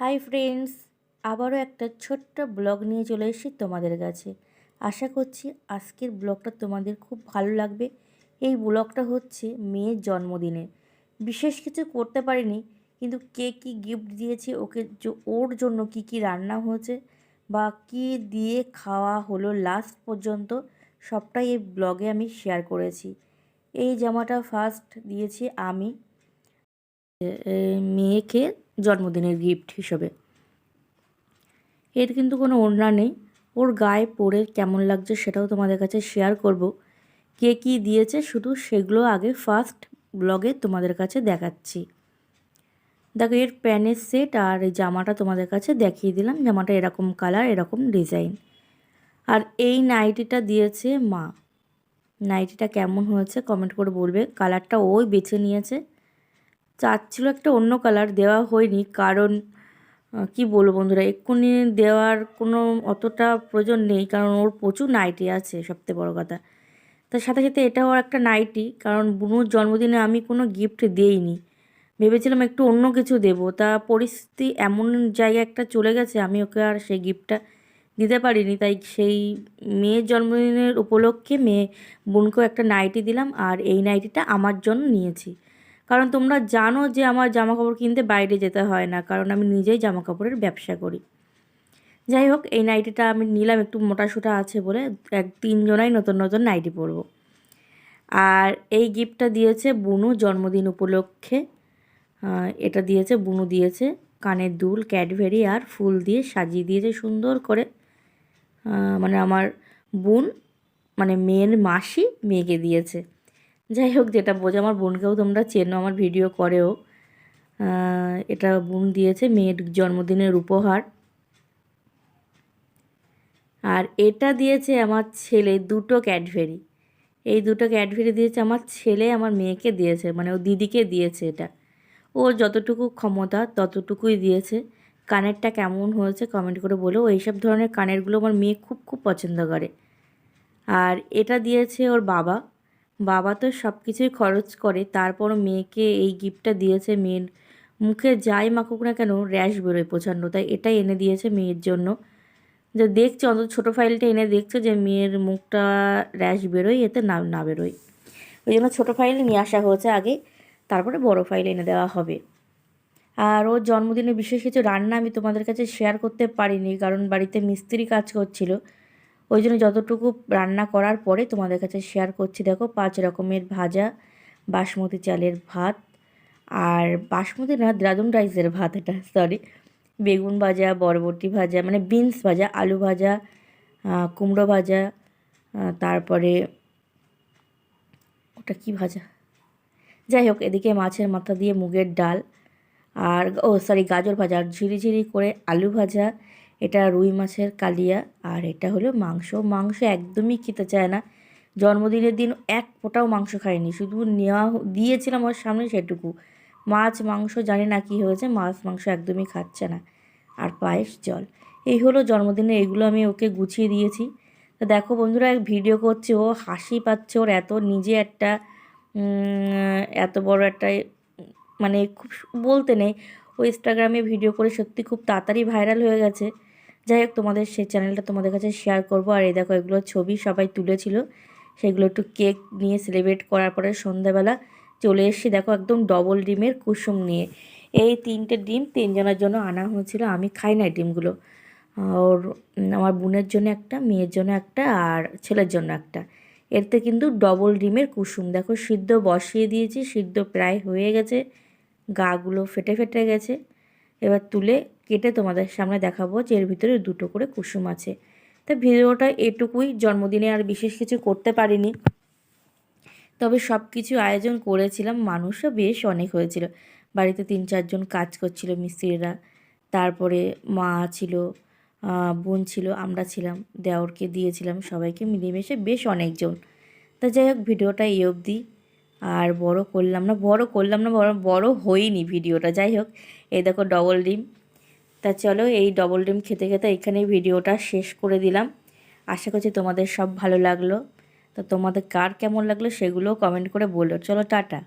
Hi friends, আবারও একটা ছোট্ট ব্লগ নিয়ে চলে এসেছি তোমাদের কাছে। আশা করছি আজকের ব্লগটা তোমাদের খুব ভালো লাগবে। এই ব্লগটা হচ্ছে মেয়ের জন্মদিনে বিশেষ কিছু করতে পারিনি, কিন্তু কে কী গিফট দিয়েছে, ওকে ওর জন্য কি কি রান্না হয়েছে বা কি দিয়ে খাওয়া হলো লাস্ট পর্যন্ত, সবটাই এই ব্লগে আমি শেয়ার করেছি। এই জামাটা ফার্স্ট দিয়েছি আমি। মেয়েকে জন্মদিনের গিফট হিসেবে। এর কিন্তু কোনো ওড়না নেই। ওর গায়ে পরে কেমন লাগছে সেটাও তোমাদের কাছে শেয়ার করব। কে কী দিয়েছে শুধু সেগুলো আগে ফার্স্ট ব্লগে তোমাদের কাছে দেখাচ্ছি। দেখো, এর প্যানের সেট আর এই জামাটা তোমাদের কাছে দেখিয়ে দিলাম। জামাটা এরকম কালার এরকম ডিজাইন আর এই নাইটিটা দিয়েছে মা। নাইটিটা কেমন হয়েছে কমেন্ট করে বলবে। কালারটা ওই বেছে নিয়েছে। চাচ্ছিল একটা অন্য কালার দেওয়া হয়নি, কারণ কি বলব বন্ধুরা, এক্ষুনি দেওয়ার কোনো অতটা প্রয়োজন নেই, কারণ ওর প্রচুর নাইটি আছে সবথেকে বড় কথা। তার সাথে সাথে এটাও একটা নাইটি কারণ বুনুর জন্মদিনে আমি কোনো গিফট দেইনি। ভেবেছিলাম একটু অন্য কিছু দেবো, তা পরিস্থিতি এমন জায়গায় একটা চলে গেছে, আমি ওকে আর সেই গিফটটা দিতে পারিনি, তাই সেই মেয়ের জন্মদিনের উপলক্ষে মেয়ে বোনকেও একটা নাইটি দিলাম, আর এই নাইটিটা আমার জন্য নিয়েছি। কারণ তোমরা জানো যে আমার জামা কাপড় কিনতে বাইরে যেতে হয় না, কারণ আমি নিজেই জামা কাপড়ের ব্যবসা করি। যাই হোক, এই নাইটিটা আমি নিলাম, একটু মোটাসোটা আছে বলে এক তিনজনাই নতুন নতুন নাইটি পরবো। আর এই গিফটটা দিয়েছে বুনু জন্মদিন উপলক্ষে। এটা দিয়েছে, বুনু দিয়েছে কানের দুল, ক্যাডবেরি আর ফুল দিয়ে সাজিয়ে দিয়েছে সুন্দর করে। মানে আমার বোন মানে মেয়ের মাসি মেয়েকে দিয়েছে। যাই হোক, যেটা বোঝো, আমার বোনকেও তোমরা চেনো, আমার ভিডিও করেও। এটা বোন দিয়েছে মেয়ের জন্মদিনের উপহার। আর এটা দিয়েছে আমার ছেলে, দুটো ক্যাডভেরি এই দুটো ক্যাডভেরি দিয়েছে আমার ছেলে, আমার মেয়েকে দিয়েছে মানে ও দিদিকে দিয়েছে এটা। ও যতটুকু ক্ষমতা, ততটুকুই দিয়েছে। কানেরটা কেমন হয়েছে কমেন্ট করে বলো। এইসব ধরনের কানেরগুলো আমার মেয়ে খুব খুব পছন্দ করে। আর এটা দিয়েছে ওর বাবা। বাবা তো সব কিছুই খরচ করে, তারপরও মেয়েকে এই গিফটটা দিয়েছে মেয়ের মুখে যাই মাখুক না কেন, র্যাশ বেরোয় প্রচণ্ড, তাই এটাই এনে দিয়েছে মেয়ের জন্য। যে দেখছে, অন্তত ছোটো ফাইলটা এনে দেখছে যে মেয়ের মুখটা র্যাশ বেরোয়, এতে না না বেরোয়। ওই জন্য ছোটো ফাইল নিয়ে আসা হয়েছে আগে, তারপরে বড় ফাইল এনে দেওয়া হবে। আর ওর জন্মদিনে বিশেষ কিছু রান্না আমি তোমাদের কাছে শেয়ার করতে পারিনি, কারণ বাড়িতে মিস্ত্রি কাজ করছিল। ওই জন্য যতটুকু রান্না করার পরে তোমাদের কাছে শেয়ার করছি, দেখো পাঁচ রকমের ভাজা, বাসমতি চালের ভাত আর বাসমতি না, দ্রাদুন রাইসের ভাত এটা সরি বেগুন ভাজা, বরবটি ভাজা মানে বিনস ভাজা, আলু ভাজা কুমড়ো ভাজা তারপরে ওটা কি ভাজা? যাই হোক, এদিকে মাছের মাথা দিয়ে মুগের ডাল আর, ও সরি গাজর ভাজা, আর ঝিরিঝিরি করে আলু ভাজা এটা রুই মাছের কালিয়া আর এটা হলো মাংস। মাংস একদমই খেতে চায় না। জন্মদিনের দিন এক ফোঁটাও মাংস খায়নি। শুধু নেওয়া দিয়েছিলাম ওর সামনে সেটুকু। মাছ, মাংস জানি না কি হয়েছে, মাছ, মাংস একদমই খাচ্ছে না। আর পায়েস, জল। এই হলো জন্মদিনে এগুলো আমি ওকে গুছিয়ে দিয়েছি। তো দেখো বন্ধুরা, এক ভিডিও করছে, ও হাসি পাচ্ছে, ওর এত নিজে একটা এত বড় একটা মানে খুব বলতে নেই, ও ইনস্টাগ্রামে ভিডিও করে সত্যি খুব তাড়াতাড়ি ভাইরাল হয়ে গেছে। যাই হোক, তোমাদের সেই চ্যানেলটা তোমাদের কাছে শেয়ার করব। আর এই দেখো, এগুলো ছবি সবাই তুলেছিল। সেগুলো একটু কেক নিয়ে সেলিব্রেট করার পরে সন্ধ্যাবেলা চলে এসেছি, দেখো একদম ডবল ডিমের কুসুম নিয়ে। এই তিনটে ডিম তিনজনের জন্য আনা হয়েছিল, আমি খাই না ডিমগুলো। ওর, আমার বোনের জন্য একটা, মেয়ের জন্য একটা, আর ছেলের জন্য একটা। এতে কিন্তু ডবল ডিমের কুসুম। দেখো, সিদ্ধ বসিয়ে দিয়েছি, সিদ্ধ প্রায় হয়ে গেছে গাগুলো ফেটে ফেটে গেছে। এবার তুলে কেটে তোমাদের সামনে দেখাবো যে এর ভিতরে দুটো করে কুসুম আছে। তা ভিডিওটা এটুকুই, জন্মদিনে আর বিশেষ কিছু করতে পারিনি। তবে সব কিছু আয়োজন করেছিলাম, মানুষও বেশ অনেক হয়েছিল। বাড়িতে তিন চারজন কাজ করছিল মিস্ত্রিরা। তারপরে মা ছিল বোন ছিল, আমরা ছিলাম। দেওরকে দিয়েছিলাম, সবাইকে মিলেমিশে বেশ অনেকজন। তা যাই হোক, ভিডিওটা এই অবধি। আর বড় করলাম না, বড় করলাম না, বড় বড় হইনি ভিডিওটা। যাই হোক, এই দেখো ডবল ডিম। তা চলো, এই ডবল ডিম খেতে খেতে এখানেই ভিডিওটা শেষ করে দিলাম। আশা করছি তোমাদের সব ভালো লাগল। তো তোমাদের কার কেমন লাগল সেগুলোও কমেন্ট করে বলো। চলো, টাটা।